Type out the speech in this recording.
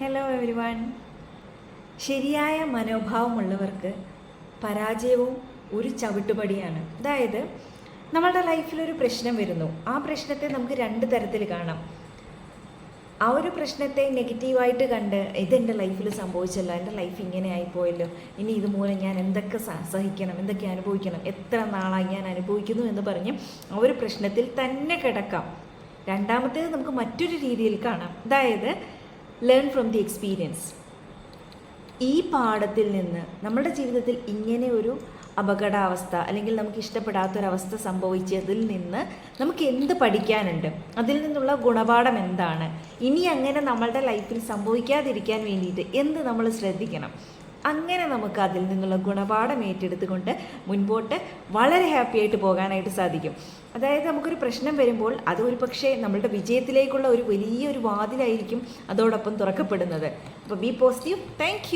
Hello every one ശരിയായ മനോഭാവമുള്ളവർക്ക് പരാജയവും ഒരു ചവിട്ടുപടിയാണ്. അതായത് നമ്മളുടെ ഒരു പ്രശ്നം വരുന്നു. ആ പ്രശ്നത്തെ നമുക്ക് രണ്ട് തരത്തിൽ കാണാം. ആ ഒരു പ്രശ്നത്തെ നെഗറ്റീവായിട്ട് കണ്ട് ഇതെന്റെ ലൈഫിൽ സംഭവിച്ചല്ലോ എന്റെ ലൈഫ് ഇങ്ങനെ ആയിപ്പോയല്ലോ. ഇനി ഇതുമൂലം ഞാൻ എന്തൊക്കെ സഹിക്കണം എന്തൊക്കെ അനുഭവിക്കണം എത്ര നാളായി ഞാൻ അനുഭവിക്കുന്നു എന്ന് പറഞ്ഞ് ആ ഒരു പ്രശ്നത്തിൽ തന്നെ കിടക്കാം. രണ്ടാമത്തേത് നമുക്ക് മറ്റൊരു രീതിയിൽ കാണാം. അതായത് ലേൺ ഫ്രം ദി എക്സ്പീരിയൻസ് ഈ പാഠത്തിൽ നിന്ന് നമ്മുടെ ജീവിതത്തിൽ ഇങ്ങനെ ഒരു അപകടാവസ്ഥ അല്ലെങ്കിൽ നമുക്ക് ഇഷ്ടപ്പെടാത്തൊരവസ്ഥ സംഭവിച്ചതിൽ നിന്ന് നമുക്ക് എന്ത് പഠിക്കാനുണ്ട്? അതിൽ നിന്നുള്ള ഗുണപാഠം എന്താണ്? ഇനി അങ്ങനെ നമ്മളുടെ ലൈഫിൽ സംഭവിക്കാതിരിക്കാൻ വേണ്ടിയിട്ട് എന്ത് നമ്മൾ ശ്രദ്ധിക്കണം? അങ്ങനെ നമുക്ക് അതിൽ നിന്നുള്ള ഗുണപാഠം ഏറ്റെടുത്തുകൊണ്ട് മുൻപോട്ട് വളരെ ഹാപ്പി ആയിട്ട് പോകാനായിട്ട് സാധിക്കും. അതായത് നമുക്കൊരു പ്രശ്നം വരുമ്പോൾ അത് ഒരു പക്ഷേ നമ്മളുടെ വിജയത്തിലേക്കുള്ള ഒരു വലിയൊരു വാതിലായിരിക്കും അതോടൊപ്പം തുറക്കപ്പെടുന്നത്. അപ്പോൾ ബി പോസിറ്റീവ് താങ്ക്